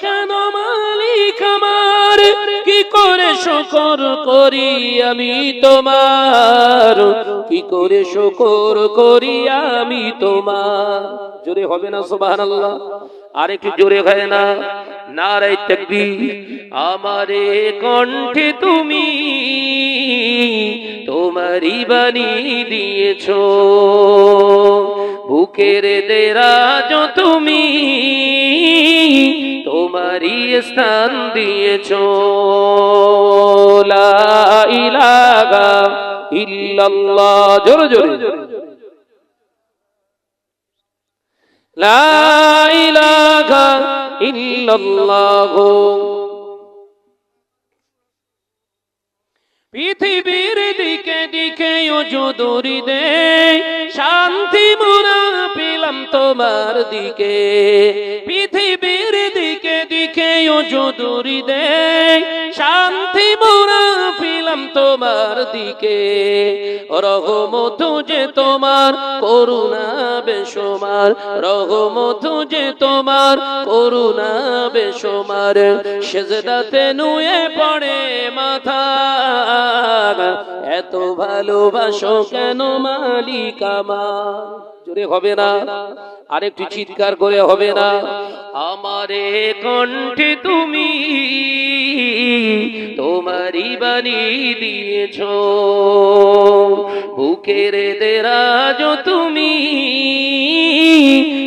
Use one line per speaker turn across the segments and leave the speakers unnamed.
কেন মালিক আমার? কি করে শকর করি আমি তোমার? কি করে শকর করি আমি তোমার? জোরে হবে না জোরে হয় না। আমারে কণ্ঠে তুমি তোমারই বাণী দিয়েছ। বুকের দেরাজ তুমি তোমারই স্থান দিয়েছ। লা ইলাহা ইল্লাল্লাহ। জোরে জোরে। লা ইলাহা ইল্লাল্লাহ। পৃথিবীর দিকে দিকে ওজুদুরি দে তোমার দিকে, পৃথিবীর দিকে দিকে ওজুদুরি দে শান্তি মোরা পেলাম তোমার দিকে, রহমত যে তোমার, করুণা বেসমার। রহমত যে তোমার, করুণা বেসমার। সেজদাতে নুয়ে পড়ে মাথা। এত ভালোবাসো কেন মালিক আমার? জোরে হবে না। আরেকটু চিৎকার করে হবে না। আমারে কণ্ঠে তুমি তোমারই বাণী দিয়েছ। বুকের দেরাজ তুমি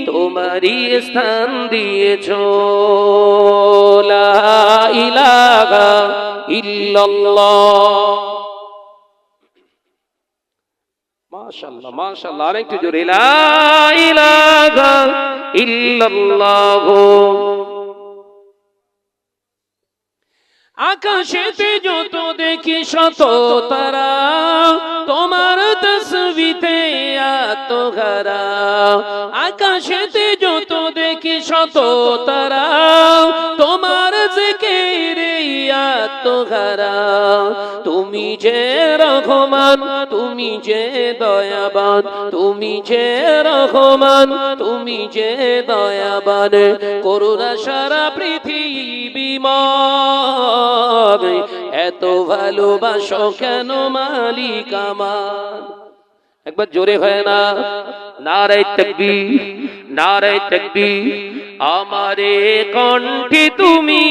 তোমারই স্থান দিয়েছ। লা ইলাহা ইল্লাল্লাহ। মাশাআল্লাহ মাশাআল্লাহ, আরেকটু জোরে আকাশেতে যত দেখি শত তারা, তোমার তসবিতে আত্মঘরা আকাশেতে যত দেখি শত তারা তুমি যে রহমান, তুমি যে দয়াবান, তুমি যে রহমান, তুমি যে দয়াবান। করুণা সারা পৃথিবী মগ এত ভালোবাসো কেন মালিক আমার? একবার জোরে হয় না। নারায় তকবি নারায় তকবি আমারে কণ্ঠে তুমি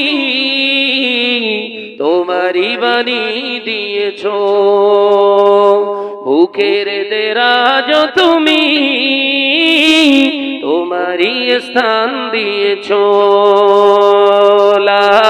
বাড়ি বানিয়ে দিয়েছ। বুকের দেরাজ তুমি তোমারই স্থান দিয়েছ। লা